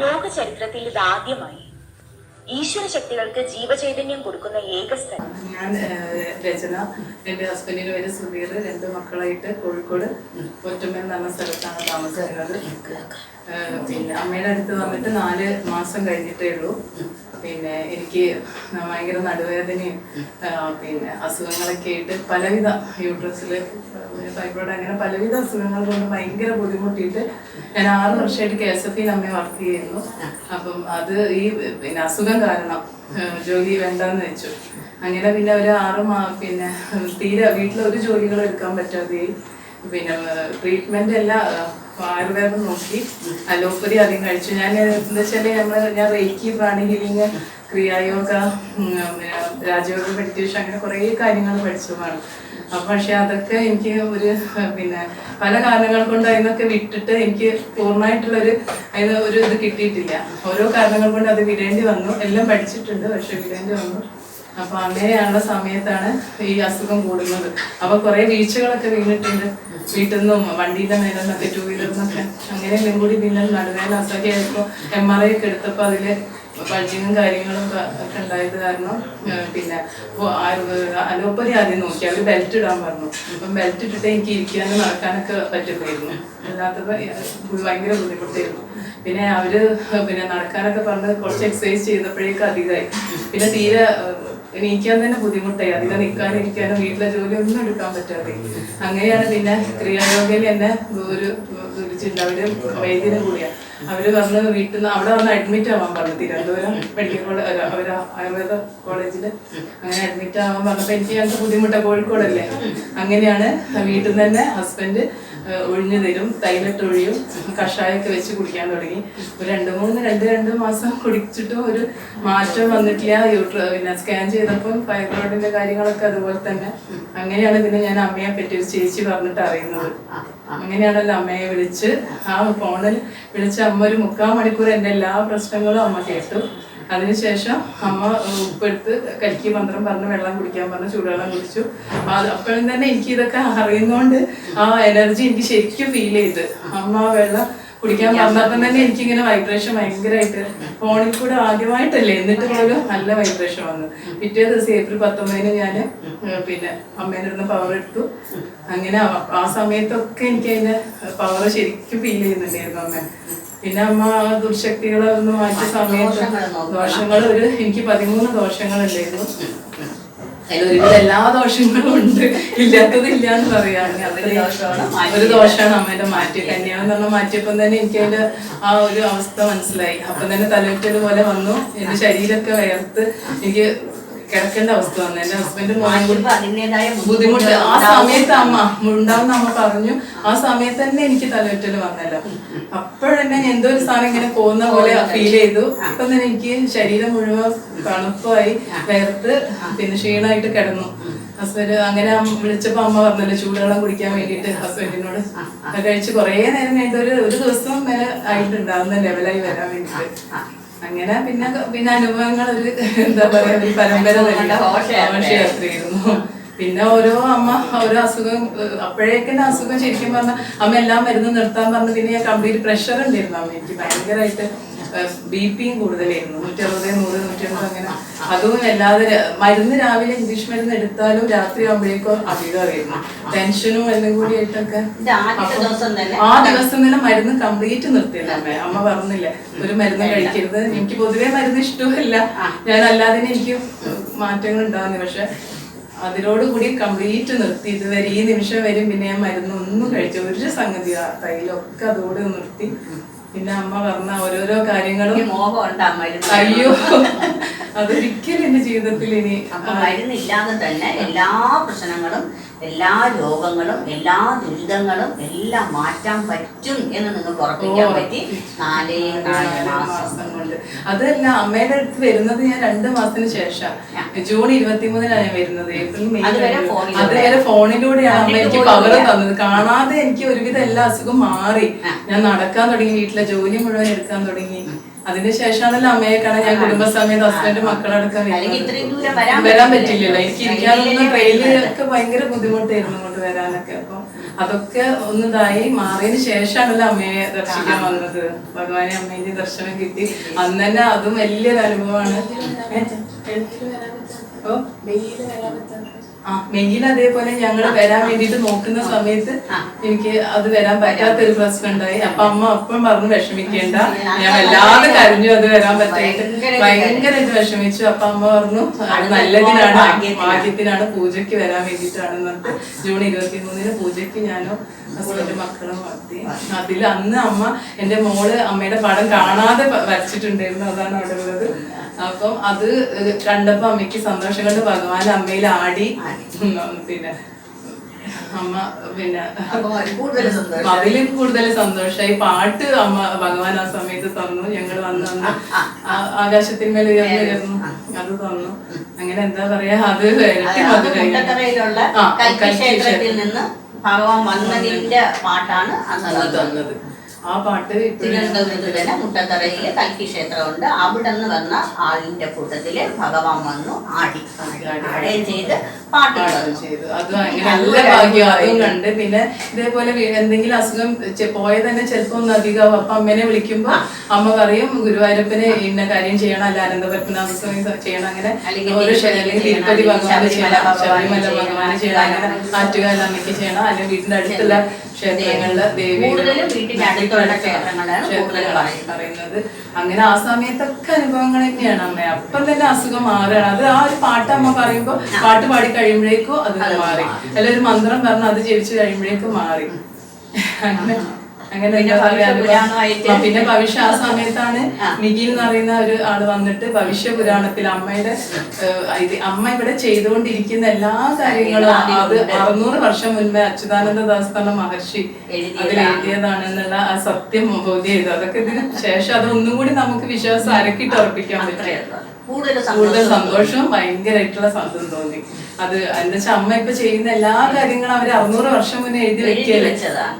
ലോക ചരിത്രത്തിൽ ഇതാദ്യമായി ഈശ്വര ശക്തികൾക്ക് ജീവചൈതന്യം കൊടുക്കുന്ന ഏക സ്ഥലം. ഞാൻ രചന. എന്റെ ഹസ്ബൻഡിന് പേര് സുധീർ. രണ്ട് മക്കളായിട്ട് കോഴിക്കോട് ഒറ്റമൻ എന്ന സ്ഥലത്താണ് താമസിക്കുന്നത്. പിന്നെ അമ്മയുടെ അടുത്ത് വന്നിട്ട് നാല് മാസം കഴിഞ്ഞിട്ടേ ഉള്ളൂ. പിന്നെ എനിക്ക് ഭയങ്കര നടുവേദനയും പിന്നെ അസുഖങ്ങളൊക്കെ ആയിട്ട് പലവിധ യൂട്രസിൽ ഫൈബ്രോയിഡ് അങ്ങനെ പലവിധ അസുഖങ്ങൾ കൊണ്ട് ഭയങ്കര ബുദ്ധിമുട്ടിയിട്ട് ഞാൻ ആറ് വർഷമായിട്ട് കെ എസ് എഫ് ഇ അമ്മയെ വർക്ക് ചെയ്യുന്നു. അപ്പം അത് ഈ പിന്നെ അസുഖം കാരണം ജോലി വേണ്ടെന്ന് വെച്ചു. അങ്ങനെ പിന്നെ ഒരു ആറ് മാ പിന്നെ തീരെ വീട്ടിൽ ഒരു ജോലികൾ എടുക്കാൻ പറ്റാതെയായി. പിന്നെ ട്രീറ്റ്മെന്റ് എല്ലാം ആയുർവേദം നോക്കി. അലോപ്പതി അധികം കഴിച്ചു. ഞാൻ എന്താ വെച്ചാൽ നമ്മൾ ഞാൻ റേക്കി പ്രാണി ഹീലിംഗ് ക്രിയായോഗ രാജയോഗ മെഡിറ്റേഷൻ അങ്ങനെ കുറേ കാര്യങ്ങൾ പഠിച്ചതാണ്. അപ്പൊ പക്ഷെ അതൊക്കെ എനിക്ക് ഒരു പിന്നെ പല കാരണങ്ങൾ കൊണ്ട് അതിനൊക്കെ വിട്ടിട്ട് എനിക്ക് പൂർണമായിട്ടുള്ളൊരു അതിന് ഒരു ഇത് കിട്ടിയിട്ടില്ല. ഓരോ കാരണങ്ങൾ കൊണ്ട് അത് വിടേണ്ടി വന്നു. എല്ലാം പഠിച്ചിട്ടുണ്ട് പക്ഷെ വിടേണ്ടി വന്നു. അപ്പൊ അങ്ങനെയുള്ള സമയത്താണ് ഈ അസുഖം കൂടുന്നത്. അപ്പൊ കുറെ വീഴ്ചകളൊക്കെ വീണിട്ടുണ്ട്. വീട്ടിൽ നിന്നും വണ്ടിയുടെ മേലെ നിന്നൊക്കെ ടൂ വീലറിന്നൊക്കെ അങ്ങനെ എല്ലാം കൂടി പിന്നെ നടുവേദന അസുഖമായപ്പോ എം ആർ ഐ ഒക്കെ എടുത്തപ്പോ അതിൽ പഴിയും കാര്യങ്ങളും ഒക്കെ ഉണ്ടായത് കാരണം പിന്നെ അലോപ്പതി ആദ്യം നോക്കി. അവർ ബെൽറ്റ് ഇടാൻ പറഞ്ഞു. അപ്പം ബെൽറ്റ് ഇട്ടിട്ട് എനിക്ക് ഇരിക്കാനും നടക്കാനൊക്കെ പറ്റുമായിരുന്നു അല്ലാത്തപ്പോ ഭയങ്കര ബുദ്ധിമുട്ടായിരുന്നു. പിന്നെ അവർ പിന്നെ നടക്കാനൊക്കെ പറഞ്ഞ് കുറച്ച് എക്സസൈസ് ചെയ്തപ്പോഴേക്കും അധികമായി പിന്നെ തീരെ എണീക്കാൻ തന്നെ ബുദ്ധിമുട്ടായി. അധികം നിൽക്കാനും ഇരിക്കാനും വീട്ടിലെ ജോലി ഒന്നും എടുക്കാൻ പറ്റാതെ. അങ്ങനെയാണ് പിന്നെ ക്രിയായോഗയിൽ എന്നെ ഒരു വിളിച്ചിട്ടുണ്ട് അവർ വൈദ്യനെ കൂടിയ. അവർ പറഞ്ഞ് വീട്ടിൽ നിന്ന് അവിടെ വന്ന് അഡ്മിറ്റ് ആവാൻ പറഞ്ഞു. തിരുവനന്തപുരം മെഡിക്കൽ കോളേജ് അവർ ആയുർവേദ കോളേജിൽ അങ്ങനെ അഡ്മിറ്റ് ആവാൻ പറഞ്ഞപ്പോ എനിക്ക് ഞങ്ങൾക്ക് ബുദ്ധിമുട്ടാണ് കോഴിക്കോടല്ലേ? അങ്ങനെയാണ് വീട്ടിൽ നിന്ന് തന്നെ ഹസ്ബൻഡ് ഒഴിഞ്ഞു തരും ഒഴിയും കഷായമൊക്കെ വെച്ച് കുടിക്കാൻ തുടങ്ങി. ഒരു രണ്ട് മൂന്ന് രണ്ട് രണ്ട് മാസം കുടിച്ചിട്ടും ഒരു മാറ്റം വന്നിട്ടില്ല. യൂട്ര പിന്നെ സ്കാൻ ചെയ്തപ്പോൾ ഫൈബ്രോയിഡിന്റെ കാര്യങ്ങളൊക്കെ അതുപോലെ തന്നെ. അങ്ങനെയാണ് പിന്നെ ഞാൻ അമ്മയെ പറ്റി ഒരു ചേച്ചി പറഞ്ഞിട്ട് അറിയുന്നത്. അങ്ങനെയാണല്ലോ അമ്മയെ വിളിച്ച്. ആ ഫോണിൽ വിളിച്ച അമ്മ ഒരു മുക്കാൽ മണിക്കൂർ എന്റെ എല്ലാ പ്രശ്നങ്ങളും അമ്മ കേട്ടു. അതിനുശേഷം അമ്മ ഉപ്പെടുത്ത് കലിക്ക് മന്ത്രം പറഞ്ഞ് വെള്ളം കുടിക്കാൻ പറഞ്ഞ് ചൂടുവെള്ളം കുടിച്ചു. അത് അപ്പോഴും തന്നെ എനിക്ക് ഇതൊക്കെ അറിയുന്നോണ്ട് ആ എനർജി എനിക്ക് ശരിക്കും ഫീൽ ചെയ്ത്. അമ്മ വെള്ളം കുടിക്കാൻ പറഞ്ഞപ്പം തന്നെ എനിക്കിങ്ങനെ വൈബ്രേഷൻ ഭയങ്കരമായിട്ട് ഫോണിൽ കൂടെ ആദ്യമായിട്ടല്ലേ എന്നിട്ട് പോലും നല്ല വൈബ്രേഷൻ വന്നു. പിറ്റേ ദിവസം ഏപ്രിൽ പത്തൊമ്പതിന് ഞാൻ പിന്നെ അമ്മേന്റെ പവർ എടുത്തു. അങ്ങനെ ആ- സമയത്തൊക്കെ എനിക്ക് അതിന്റെ പവർ ശരിക്കും ഫീൽ ചെയ്യുന്നുണ്ടായിരുന്നു അമ്മ. പിന്നെ അമ്മ ദുർശക്തികളെ ഒന്ന് മാറ്റിയ സമയത്ത് ദോഷങ്ങൾ ഒരു എനിക്ക് പതിമൂന്ന് ദോഷങ്ങളുണ്ടായിരുന്നു. അതിലൊരുവിധ എല്ലാ ദോഷങ്ങളും ഉണ്ട്. ഇല്ലാത്തത് ഇല്ല എന്ന് പറയാം. ഒരു ദോഷമാണ് അമ്മേന്റെ മാറ്റി പറഞ്ഞ മാറ്റിയപ്പം തന്നെ എനിക്ക് അതിന്റെ ആ ഒരു അവസ്ഥ മനസ്സിലായി. അപ്പം തന്നെ തലവറ്റത് പോലെ വന്നു. എന്റെ ശരീരമൊക്കെ വയർത്ത് എനിക്ക് കിടക്കേണ്ട അവസ്ഥ വന്നു. എന്റെ ഹസ്ബൻഡ് മോനും കൂടി ബുദ്ധിമുട്ട്. ആ സമയത്ത് അമ്മ ഉണ്ടാവുന്ന അമ്മ പറഞ്ഞു. ആ സമയത്ത് തന്നെ എനിക്ക് തലവെറ്റൽ വന്നല്ലോ. അപ്പോഴെന്നെ എന്തോ ഒരു സാധനം ഇങ്ങനെ പോകുന്ന പോലെ ഫീൽ ചെയ്തു. അപ്പൊ തന്നെ എനിക്ക് ശരീരം മുഴുവൻ തണുപ്പായി വേർത്ത് പിന്നെ ക്ഷീണമായിട്ട് കിടന്നു. ഹസ്ബൻഡ് അങ്ങനെ വിളിച്ചപ്പോ അമ്മ പറഞ്ഞല്ലോ ചൂടുവെള്ളം കുടിക്കാൻ വേണ്ടിട്ട് ഹസ്ബൻഡിനോട് കഴിച്ച് കുറേ നേരം കഴിഞ്ഞിട്ട് ഒരു ഒരു ദിവസം വരെ ആയിട്ടുണ്ടാവുന്ന ലെവലായി വരാൻ വേണ്ടിയിട്ട്. അങ്ങനെ പിന്നെ പിന്നെ അനുഭവങ്ങൾ ഒരു എന്താ പറയാ ഒരു പരമ്പര ഘോഷയാത്രയായിരുന്നു പിന്നെ ഓരോ അമ്മ ഓരോ അസുഖം അപ്പോഴേക്കും അസുഖം ശരിക്കും പറഞ്ഞാൽ അമ്മ എല്ലാം മരുന്ന് നിർത്താൻ പറഞ്ഞു പിന്നെ ഞാൻ കംപ്ലീറ്റ് പ്രഷർ ഉണ്ടായിരുന്നു അമ്മ എനിക്ക് ഭയങ്കരമായിട്ട് ബി പിയും കൂടുതലായിരുന്നു. നൂറ്റി അറുപത് നൂറ് നൂറ്റി അമ്പത് അങ്ങനെ. അതും അല്ലാതെ മരുന്ന് രാവിലെ ഇംഗ്ലീഷ് മരുന്ന് എടുത്താലും രാത്രി ആകുമ്പോഴേക്കും അധികമായിരുന്നു ടെൻഷനും എല്ലാം കൂടി ആയിട്ടൊക്കെ. ആ ദിവസം തന്നെ മരുന്ന് കംപ്ലീറ്റ് നിർത്തിയില്ല അമ്മ. അമ്മ പറഞ്ഞില്ല ഒരു മരുന്ന് കഴിക്കരുത്. എനിക്ക് പൊതുവേ മരുന്ന് ഇഷ്ടമല്ല. ഞാൻ അല്ലാതെ എനിക്ക് മാറ്റങ്ങൾ ഉണ്ടാവുന്നു പക്ഷെ അതിനോട് കൂടി കംപ്ലീറ്റ് നിർത്തി. ഇതുവരെ ഈ നിമിഷം വരും പിന്നെ ഞാൻ മരുന്ന് ഒന്നും കഴിച്ചു ഒരു സംഗതി തൈലൊക്കെ അതോടെ നിർത്തി. പിന്നെ അമ്മ പറഞ്ഞ ഓരോരോ കാര്യങ്ങളും മോഹം ഉണ്ടാ മരുന്ന് അയ്യോ അതൊരിക്കലും എന്റെ ജീവിതത്തിൽ ഇനി അപ്പൊ മരുന്നില്ലാതെ തന്നെ എല്ലാ പ്രശ്നങ്ങളും എല്ലാ രോഗങ്ങളും എല്ലാ ദുരിതങ്ങളും എല്ലാം മാറ്റാൻ പറ്റും എന്ന് നിങ്ങൾക്ക് ഉറപ്പിക്കാൻ പറ്റി. നാലേ നാല് മാസം. കൊണ്ട് അതല്ല അമ്മയുടെ അടുത്ത് വരുന്നത് ഞാൻ രണ്ട് മാസത്തിന് ശേഷം. ജൂൺ ഇരുപത്തിമൂന്നിനാണ് ഞാൻ വരുന്നത്. ഏപ്രിൽ മെയ് അതുവരെ ഫോണിലൂടെയാണ് അമ്മ എനിക്ക് പവർ തന്നത്. കാണാതെ എനിക്ക് ഒരുവിധം എല്ലാ അസുഖം മാറി. ഞാൻ നടക്കാൻ തുടങ്ങി വീട്ടിലെ ജോലി മുഴുവൻ എടുക്കാൻ തുടങ്ങി. അതിന് ശേഷമാണല്ലോ അമ്മയെ കാണാൻ ഞാൻ കുടുംബസമേത ഹസ്ബൻഡ് മക്കളടക്കം വരാൻ വരാൻ പറ്റില്ലല്ലോ. എനിക്ക് ഇരിക്കാനൊന്നും ട്രെയിനിൽ ഒക്കെ ഭയങ്കര ബുദ്ധിമുട്ടായിരുന്നു കൊണ്ട് വരാനൊക്കെ. അപ്പൊ അതൊക്കെ ഒന്നതായി. മാറിയതിന് ശേഷമാണല്ലോ അമ്മയെ ദർശിക്കാൻ വന്നത്. ഭഗവാനെ അമ്മേന്റെ ദർശനം കിട്ടി. അന്ന് തന്നെ അതും വലിയൊരു അനുഭവമാണ്? ഓ? ആ മെയിൽ അതേപോലെ ഞങ്ങൾ വരാൻ വേണ്ടിട്ട് നോക്കുന്ന സമയത്ത് എനിക്ക് അത് വരാൻ പറ്റാത്തൊരു പ്രശ്നം ഉണ്ടായി അപ്പൊ അമ്മ അപ്പം പറഞ്ഞു വിഷമിക്കേണ്ട. ഞാൻ വല്ലാതെ കരഞ്ഞു. അത് വരാൻ പറ്റായിട്ട് ഭയങ്കരമായിട്ട് വിഷമിച്ചു. അപ്പൊ അമ്മ പറഞ്ഞു അത് നല്ലതിനാണ്. ഭാഗ്യത്തിനാണ് പൂജയ്ക്ക് വരാൻ വേണ്ടിയിട്ടാണ് എന്നിട്ട് ജൂൺ ഇരുപത്തി മൂന്നിന് പൂജയ്ക്ക് ഞാനും ഹസ്ബൻഡ് മക്കളും നടത്തി അതിൽ അന്ന് അമ്മ എന്റെ മോൾ അമ്മയുടെ പടം കാണാതെ വരച്ചിട്ടുണ്ടായിരുന്നു. അതാണ് അവിടെ ഉള്ളത്. അപ്പം അത് കണ്ടപ്പോ അമ്മയ്ക്ക് സന്തോഷം കൊണ്ട് ഭഗവാൻ അമ്മയിൽ ആടി. പിന്നെ അമ്മ പിന്നെ അതിലും കൂടുതൽ സന്തോഷമായി പാട്ട് അമ്മ ഭഗവാൻ ആ സമയത്ത് തന്നു. ഞങ്ങൾ വന്ന് ആ- ആകാശത്തിന്മേൽ ഉയർന്നു അത് തന്നു. അങ്ങനെ എന്താ പറയാ അത് ഭഗവാൻ വന്നതിന്റെ പാട്ടാണ് തന്നത്. ആ പാട്ട് തിരുവനന്തപുരത്ത് മുട്ടത്തറയിൽ കൽക്കി ക്ഷേത്രമുണ്ട്. അവിടെ നിന്ന് വന്ന ആളിന്റെ കൂട്ടത്തിൽ ഭഗവാൻ വന്നു ആടി ആടുകയും ചെയ്ത് പാട്ട് ചെയ്തു. അത് നല്ല ഭാഗ്യം അതും കണ്ട്. പിന്നെ ഇതേപോലെ എന്തെങ്കിലും അസുഖം പോയ തന്നെ ചിലപ്പോ ഒന്ന് അധികം അപ്പൊ അമ്മേനെ വിളിക്കുമ്പോ അമ്മ പറയും ഗുരുവായൂരപ്പന് ഇന്ന കാര്യം ചെയ്യണം അല്ല അനന്തപുരത്തിന് അസുഖം ചെയ്യണം അങ്ങനെ ഓരോ തിരുപ്പതി ഭഗവാന് ചെയ്യണം ശബരിമല ഭഗവാന് ചെയ്യണം അങ്ങനെ ആറ്റുകാലമ്മയ്ക്ക് ചെയ്യണം അല്ലെങ്കിൽ വീടിന്റെ അടുത്തുള്ള ക്ഷേത്രങ്ങളിലെ ദേവി കൂടുതലും വീട്ടിന്റെ അടുത്തുള്ള ക്ഷേത്രങ്ങളാണ് കൂടുതൽ പറയുന്നത്. അങ്ങനെ ആ സമയത്തൊക്കെ അനുഭവങ്ങൾ തന്നെയാണ് അമ്മ. അപ്പം തന്നെ അസുഖം മാറുകയാണ്. അത് ആ ഒരു പാട്ട് അമ്മ പറയുമ്പോ പാട്ട് പാടി കഴിയുമ്പോഴേക്കും അത് മാറി. അല്ല ഒരു മന്ത്രം പറഞ്ഞ് അത് ജപിച്ചു കഴിയുമ്പോഴേക്കും മാറി. അങ്ങനെ. അങ്ങനെ പിന്നെ ഭവിഷ്യ ആ, സമയത്താണ് മിഗിൽ എന്ന് പറയുന്ന ഒരു ആൾ വന്നിട്ട് ഭവിഷ്യ പുരാണത്തിൽ അമ്മയുടെ അമ്മ ഇവിടെ ചെയ്തുകൊണ്ടിരിക്കുന്ന എല്ലാ കാര്യങ്ങളും അത് അറുന്നൂറ് വർഷം മുൻപേ അച്യുതാനന്ദ ദാസ് എന്ന മഹർഷി അതിൽ എഴുതിയതാണെന്നുള്ള ആ സത്യം ബോധ്യം ചെയ്തു. അതൊക്കെ ഇതിന് ശേഷം അത് ഒന്നും കൂടി നമുക്ക് വിശ്വാസം അരക്കിട്ട് ഉറപ്പിക്കാൻ പറ്റും. കൂടുതൽ കൂടുതൽ സന്തോഷം സന്തോഷവും ഭയങ്കരമായിട്ടുള്ള സന്തോഷം തോന്നി. അത് എന്താ വെച്ചാൽ അമ്മ ഇപ്പൊ ചെയ്യുന്ന എല്ലാ കാര്യങ്ങളും അവർ അറുന്നൂറ് വർഷം മുന്നേ എഴുതി വെക്കല്ലേ.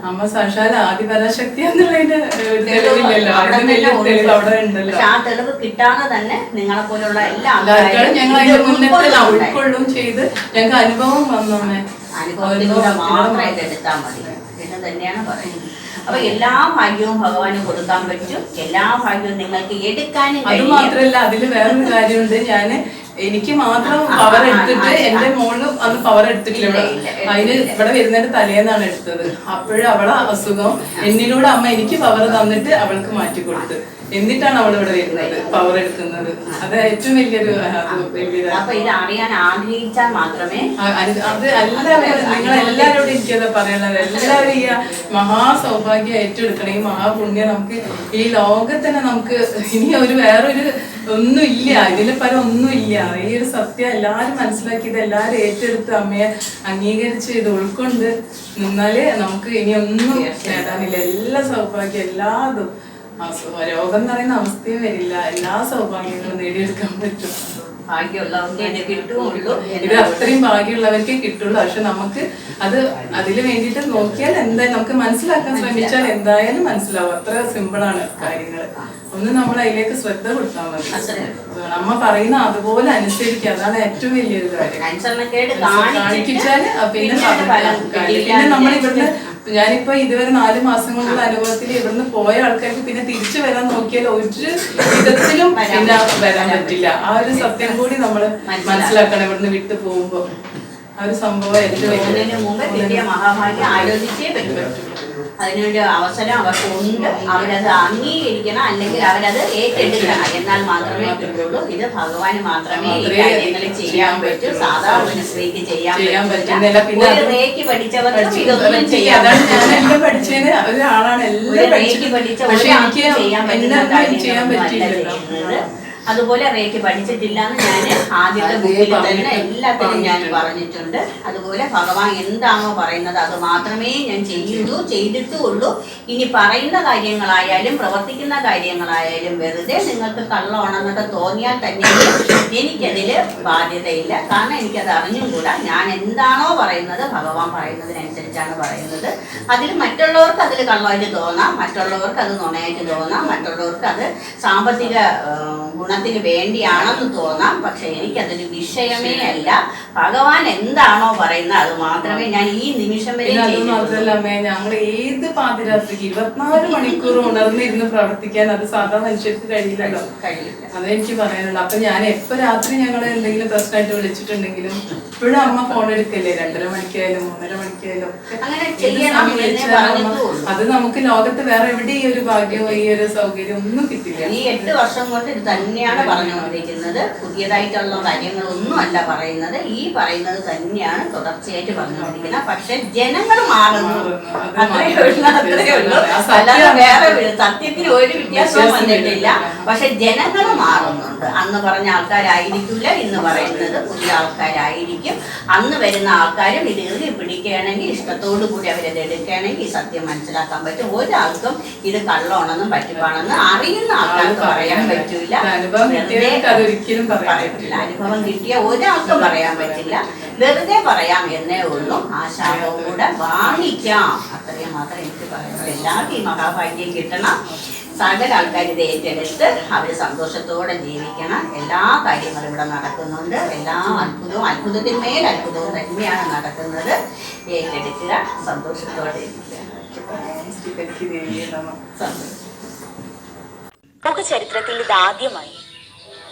അമ്മ സാക്ഷാൽ ആദിപരാശക്തി എന്നുള്ളതിന്റെ ഏഹ്, തെളിവില്ലല്ലോ. അവിടെ അതിന് വലിയ തെളിവ് അവിടെ ഉണ്ട്. ഉണ്ടല്ലോ. പക്ഷെ ആ തെളിവ് കിട്ടാതെ തന്നെ നിങ്ങളെ പോലുള്ള എല്ലാ ആൾക്കാരും ഞങ്ങൾ അതിന്റെ ഉൾക്കൊള്ളുന്നുണ്ടായി. ഉൾക്കൊള്ളും ചെയ്ത് ഞങ്ങൾക്ക് അനുഭവം വന്നോന്നെ. അനുഭവത്തിലൂടെ മാത്രമായിട്ട് എടുത്താൽ മതി. എന്ന് തന്നെയാണ് പറയുന്നത്. അപ്പൊ എല്ലാ ഭാഗ്യവും ഭഗവാന് കൊടുക്കാൻ പറ്റും. എല്ലാ ഭാഗ്യവും നിങ്ങൾക്ക് എടുക്കാനും അത് മാത്രല്ല അതിൽ വേറൊരു കാര്യമുണ്ട്. ഞാൻ എനിക്ക് മാത്രം പവർ എടുത്തിട്ട് എന്റെ മോൾ അന്ന് പവർ എടുത്തിട്ടില്ല ഇവിടെ. അതിന് ഇവിടെ വരുന്നതിന്റെ തലേന്നാണ് എടുത്തത്. അപ്പോഴും അവളെ അസുഖം. എന്നിലൂടെ അമ്മ എനിക്ക് പവർ തന്നിട്ട് അവൾക്ക് മാറ്റി കൊടുത്ത്. എന്നിട്ടാണ് അവൾ ഇവിടെ വരുന്നത് പവർ എടുക്കുന്നത്. അത് ഏറ്റവും വലിയൊരു അപ്പൊ ഇത് അറിയാൻ ആഗ്രഹിച്ചാൽ മാത്രമേ അത് എല്ലാവരും നിങ്ങൾ എല്ലാവരോടും എനിക്കത് പറയാനുള്ളത്. എല്ലാവരും ഈ മഹാസൗഭാഗ്യം ഏറ്റെടുക്കണം ഈ മഹാപുണ്യം നമുക്ക് ഈ ലോകത്തന്നെ നമുക്ക് ഇനി ഒരു വേറൊരു ഒന്നുമില്ല ഇതിൽ പരം ഒന്നുമില്ല. ഈ ഒരു സത്യം എല്ലാവരും മനസ്സിലാക്കിയത് എല്ലാരും ഏറ്റെടുത്ത് അമ്മയെ അംഗീകരിച്ച് ഇത് ഉൾക്കൊണ്ട് നിന്നാൽ നമുക്ക് ഇനി ഒന്നും നേടാനില്ല. എല്ലാ സൗഭാഗ്യം എല്ലാതും രോഗം എന്ന് പറയുന്ന അവസ്ഥയും വരില്ല. എല്ലാ സൗഭാഗ്യങ്ങളും നേടിയെടുക്കാൻ പറ്റും. ഇത് അത്രയും ഭാഗ്യമുള്ളവർക്കേ കിട്ടുള്ളൂ പക്ഷെ നമുക്ക് അത് അതിന് വേണ്ടിയിട്ട് നോക്കിയാൽ എന്താ നമുക്ക് മനസ്സിലാക്കാൻ ശ്രമിച്ചാൽ എന്തായാലും മനസ്സിലാവും. അത്ര സിമ്പിളാണ് കാര്യങ്ങൾ. ഒന്ന് നമ്മൾ അതിലേക്ക് ശ്രദ്ധ കൊടുത്താൽ മതി. അത്രേ നമ്മ പറയുന്ന അതുപോലെ അനുസരിക്കുക. അതാണ് ഏറ്റവും വലിയൊരു കാര്യം. കാണിച്ചാൽ പിന്നെ പിന്നെ നമ്മൾ ഇവിടുന്ന് ഞാനിപ്പോ ഇതുവരെ നാല് മാസം കൊണ്ടുള്ള അനുഭവത്തിൽ ഇവിടുന്ന് പോയ ആൾക്കാർക്ക് പിന്നെ തിരിച്ചു വരാൻ നോക്കിയാൽ ഒരു വിധത്തിലും പിന്നെ വരാൻ പറ്റില്ല. ആ ഒരു സത്യം കൂടി നമ്മൾ മനസ്സിലാക്കണം. ഇവിടുന്ന് വിട്ടു പോകുമ്പോ. ആ ഒരു സംഭവം ഏറ്റവും മഹാമാരി ആലോചിച്ചേ പറ്റും. അതിനൊരു അവസരം അവർക്ക് ഉണ്ട് അവരത് അംഗീകരിക്കണം അല്ലെങ്കിൽ അവരത് ഏറ്റെടുക്കണം. എന്നാൽ മാത്രമേ കിട്ടുള്ളൂ ഇത് ഭഗവാന് മാത്രമേ ഈ കാര്യങ്ങൾ ചെയ്യാൻ പറ്റൂ. സാധാരണ സ്ത്രീക്ക് ചെയ്യാൻ പറ്റില്ല ഒരു റേക്ക് പഠിച്ചവർക്ക് ഇതൊന്നും ചെയ്യാൻ പഠിച്ചതിന് ഒരാളാണ് എല്ലാം ഒരു പഠിച്ച ഒരാൾക്ക് ചെയ്യാൻ പറ്റുന്ന എല്ലാം അതുപോലെ റേക്ക് പഠിച്ചിട്ടില്ല എന്ന് ഞാൻ ആദ്യത്തെ ബുക്കിൽ തന്നെ എല്ലാത്തിനും ഞാൻ പറഞ്ഞിട്ടുണ്ട്. അതുപോലെ ഭഗവാൻ എന്താണോ പറയുന്നത് അത് മാത്രമേ ഞാൻ ചെയ്യുള്ളൂ ചെയ്തിട്ടുള്ളൂ ഇനി പറയുന്ന കാര്യങ്ങളായാലും പ്രവർത്തിക്കുന്ന കാര്യങ്ങളായാലും വെറുതെ നിങ്ങൾക്ക് കള്ളമാണെന്നൊക്കെ തോന്നിയാൽ തന്നെ എനിക്കതിൽ ബാധ്യതയില്ല. കാരണം എനിക്കത് അറിഞ്ഞും കൂടാ. ഞാൻ എന്താണോ പറയുന്നത് ഭഗവാൻ പറയുന്നതിനനുസരിച്ചാണ് പറയുന്നത്. അതിൽ മറ്റുള്ളവർക്ക് അതിൽ കള്ളമായിട്ട് തോന്നാം. മറ്റുള്ളവർക്ക് അത് നുണയായിട്ട് തോന്നാം. മറ്റുള്ളവർക്ക് അത് സാമ്പത്തിക ഗുണം സ്വർണത്തിന് വേണ്ടിയാണെന്ന് തോന്നാം. പക്ഷെ എനിക്കതൊരു വിഷയമേ അല്ല. ഭഗവാൻ എന്താണോ പറയുന്നത് അത് മാത്രമേ ഞാൻ ഈ നിമിഷം വരെ മാത്രമല്ലേ അത് ചെയ്തിട്ടുള്ളൂ അമ്മേ ഞങ്ങൾ ഏത് പാതിരാത്രിക്ക് ഇരുപത്തിനാല് മണിക്കൂർ ഉണർന്നിരുന്ന് പ്രവർത്തിക്കാൻ അത് സാധാ മനുഷ്യർക്ക് കഴിയില്ലല്ലോ. കഴിയില്ല. അതെനിക്ക് പറയാനുള്ളൂ. അപ്പൊ ഞാൻ എപ്പോ രാത്രി ഞങ്ങൾ എന്തെങ്കിലും പ്രശ്നമായിട്ട് വിളിച്ചിട്ടുണ്ടെങ്കിലും ഇപ്പോഴും അമ്മ ഫോൺ എടുക്കല്ലേ? രണ്ടര മണിക്കായാലും മൂന്നര മണിക്കായാലും. അത് നമുക്ക് ലോകത്ത് വേറെ എവിടെ ഈ ഒരു ഭാഗ്യമോ ഈ ഒരു സൗകര്യം ഒന്നും കിട്ടില്ല. ഈ എട്ട് വർഷം കൊണ്ട് ഇത് തന്നെയാണ് പറഞ്ഞുകൊണ്ടിരിക്കുന്നത്. പുതിയതായിട്ടുള്ള കാര്യങ്ങളൊന്നും അല്ല പറയുന്നത്. ഈ പറയുന്നത് തന്നെയാണ് തുടർച്ചയായിട്ട് പറഞ്ഞുകൊണ്ടിരിക്കുന്നത്. പക്ഷെ ജനങ്ങൾ മാറുന്നു. മാറുന്നു. അത് അത്രയേ ഉള്ളൂ അത്രയേ ഉള്ളൂ. അല്ലാതെ വേറെ സത്യത്തിൽ ഒരു വ്യത്യാസവും വ്യത്യാസം വന്നിട്ടില്ല. പക്ഷെ ജനങ്ങൾ മാറുന്നുണ്ട്. അന്ന് പറഞ്ഞ ആൾക്കാരായിരിക്കില്ല ഇന്ന് പറയുന്നത് പുതിയ ആൾക്കാരായിരിക്കും. അന്ന് വരുന്ന ആൾക്കാരും ഇത് ഇറുകി പിടിക്കുകയാണെങ്കിൽ ഇഷ്ടത്തോടു കൂടി അവരത് എടുക്കുകയാണെങ്കിൽ ഈ സത്യം മനസ്സിലാക്കാൻ പറ്റും. ഒരാൾക്കും ഇത് കള്ളമാണെന്നും പറ്റുവാണെന്ന് അറിയുന്ന ആൾക്കാർക്ക് പറയാൻ പറ്റൂല. അനുഭവം കിട്ടിയവർക്ക് അതൊരിക്കലും പറയാൻ പറ്റില്ല. അനുഭവം കിട്ടിയ ഒരാൾക്കും പറയാൻ പറ്റില്ല. വെറുതെ പറയാം എന്നേ ഉള്ളൂ. ആ ശാപവും കൂടെ വാങ്ങിക്കാം. അത്രയും മാത്രം എനിക്ക് പറയാനുള്ളൂ. എല്ലാവർക്കും ഈ മഹാഭാഗ്യം കിട്ടണം. സകല ആൾക്കാർ ഇത് ഏറ്റെടുത്ത് അവർ സന്തോഷത്തോടെ ജീവിക്കണം. എല്ലാ കാര്യങ്ങളും ഇവിടെ നടക്കുന്നുണ്ട്. എല്ലാ അത്ഭുതവും അത്ഭുതത്തിന്മേൽ അത്ഭുതവും തന്നെയാണ് നടക്കുന്നത്. ഏറ്റെടുക്കുക സന്തോഷത്തോടെ ഇരിക്കുക. ഇത് ദേവിയെ